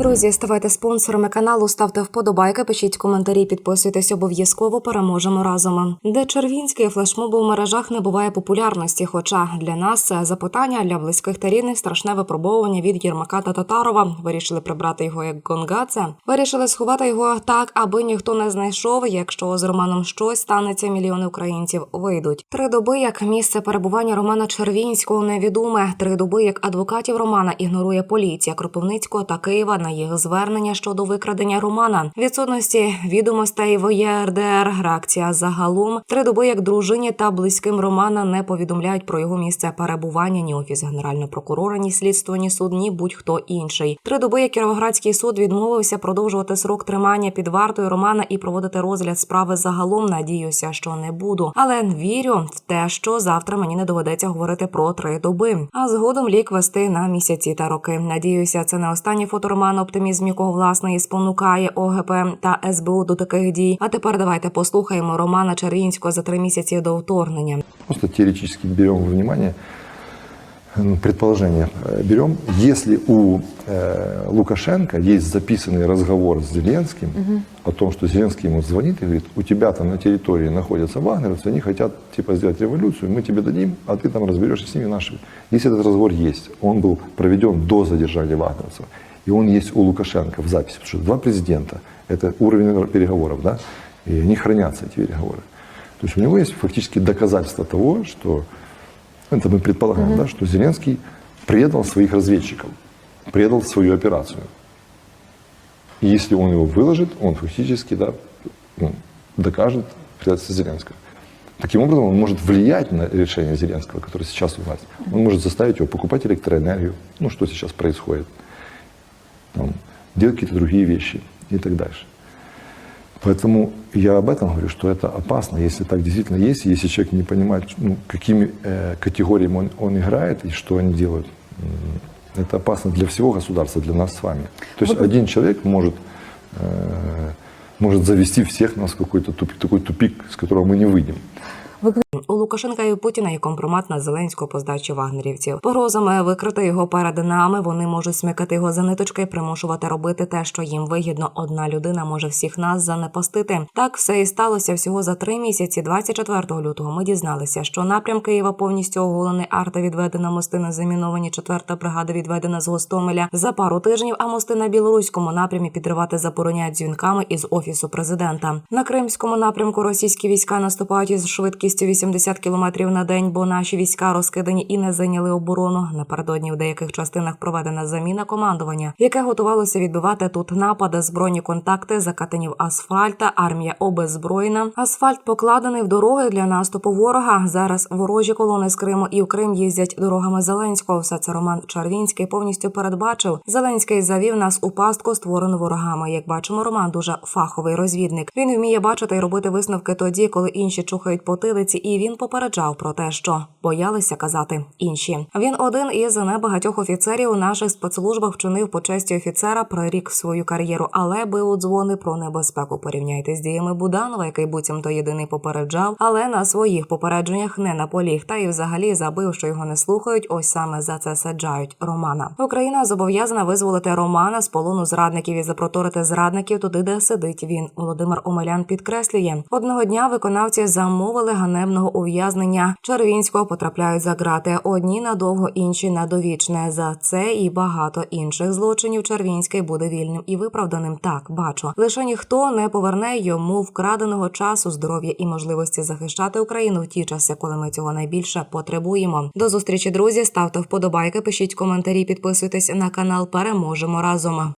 Друзі, ставайте спонсорами каналу, ставте вподобайки, пишіть коментарі, підписуйтесь обов'язково. Переможемо разом. Де Червінський флешмоб у мережах не буває популярності. Хоча для нас це запитання для близьких та рідних страшне випробовування від Єрмака та Татарова. Вирішили прибрати його як Гонгадзе. Вирішили сховати його так, аби ніхто не знайшов. Якщо з Романом щось станеться, мільйони українців вийдуть. Три доби як місце перебування Романа Червінського невідоме. Три доби як адвокатів Романа ігнорує поліція Кропивницького та Києва на їх звернення щодо викрадення Романа. Відсутності відомостей в ЄРДР. Реакція загалом. Три доби як дружині та близьким Романа не повідомляють про його місце перебування ні офіс генерального прокурора, ні слідство, ні суд, ні будь-хто інший. Три доби як Кіровоградський суд відмовився продовжувати срок тримання під вартою Романа і проводити розгляд справи загалом. Надіюся, що не буду, але вірю в те, що завтра мені не доведеться говорити про три доби. А згодом лік вести на місяці та роки. Надіюся, це не останній фото Романа, оптимізм якого власне і спонукає ОГП та СБУ до таких дій. А тепер давайте послухаємо Романа Червінського за три місяці до вторгнення. Просто теоретически берем во внимание ну, предположение. Э, Берем, если у э, Лукашенко есть записанный разговор с Зеленским о том, что Зеленский ему звонит и говорит, у тебя там на территории находятся вагнеровцы, они хотят типа сделать революцию, мы тебе дадим, а ты там разберешься с ними нашими. Если этот разговор есть, он был проведен до задержания вагнеровцев, и он есть у Лукашенко в записи, потому что два президента, это уровень переговоров, да, и они хранятся, эти переговоры. То есть у него есть фактически доказательства того, что, ну, это мы предполагаем, да, что Зеленский предал своих разведчиков, предал свою операцию. И если он его выложит, он фактически да, ну, докажет предательство Зеленского. Таким образом, он может влиять на решение Зеленского, который сейчас у власти. Он может заставить его покупать электроэнергию, ну, что сейчас происходит, там, делать какие-то другие вещи и так дальше. Поэтому я об этом говорю, что это опасно, если так действительно есть, если человек не понимает, ну, какими э, категориями он, он играет и что они делают. Это опасно для всего государства, для нас с вами. То есть один человек может, э, может завести всех нас в какой-то тупик, такой тупик, с которого мы не выйдем. У Лукашенка і Путіна є компромат на Зеленського по здачі вагнерівців. Погрозами викрити його перед нами. Вони можуть смикати його за ниточки, примушувати робити те, що їм вигідно. Одна людина може всіх нас занепастити. Так все і сталося всього за три місяці. 24 лютого ми дізналися, що напрям Києва повністю оголений. Арта відведена, мости не заміновані. Четверта бригада відведена з Гостомеля. За пару тижнів, а мости на білоруському напрямі підривати забороняють дзвінками із офісу президента. На кримському напрямку російські війська наступають із швидкістю 80 км на день, бо наші війська розкидані і не зайняли оборону. Напередодні в деяких частинах проведена заміна командування, яке готувалося відбивати тут напади, збройні контакти, закатані асфальта, армія обеззброєна. Асфальт покладений в дороги для наступу ворога. Зараз ворожі колони з Криму і в Крим їздять дорогами Зеленського. Все це Роман Червінський повністю передбачив. Зеленський завів нас у пастку, створену ворогами. Як бачимо, Роман дуже фаховий розвідник. Він вміє бачити і робити висновки тоді, коли інші чухають потилиці, і він попереджав про те, що боялися казати інші. Він один із небагатьох офіцерів у наших спецслужбах вчинив по честі офіцера, прорік свою кар'єру, але бив у дзвони про небезпеку. Порівняйте з діями Буданова, який буцімто єдиний попереджав, але на своїх попередженнях не наполіг, та й взагалі забив, що його не слухають. Ось саме за це саджають Романа. Україна зобов'язана визволити Романа з полону зрадників і запроторити зрадників туди, де сидить він. Володимир Омелян підкреслює одного дня. Виконавці замовили ганебного ув'язнення. Червінського потрапляють за грати. Одні надовго, інші на довічне. За це і багато інших злочинів. Червінський буде вільним і виправданим. Так бачу. Лише ніхто не поверне йому вкраденого часу, здоров'я і можливості захищати Україну в ті часи, коли ми цього найбільше потребуємо. До зустрічі, друзі. Ставте вподобайки, пишіть коментарі, підписуйтесь на канал. Переможемо разом.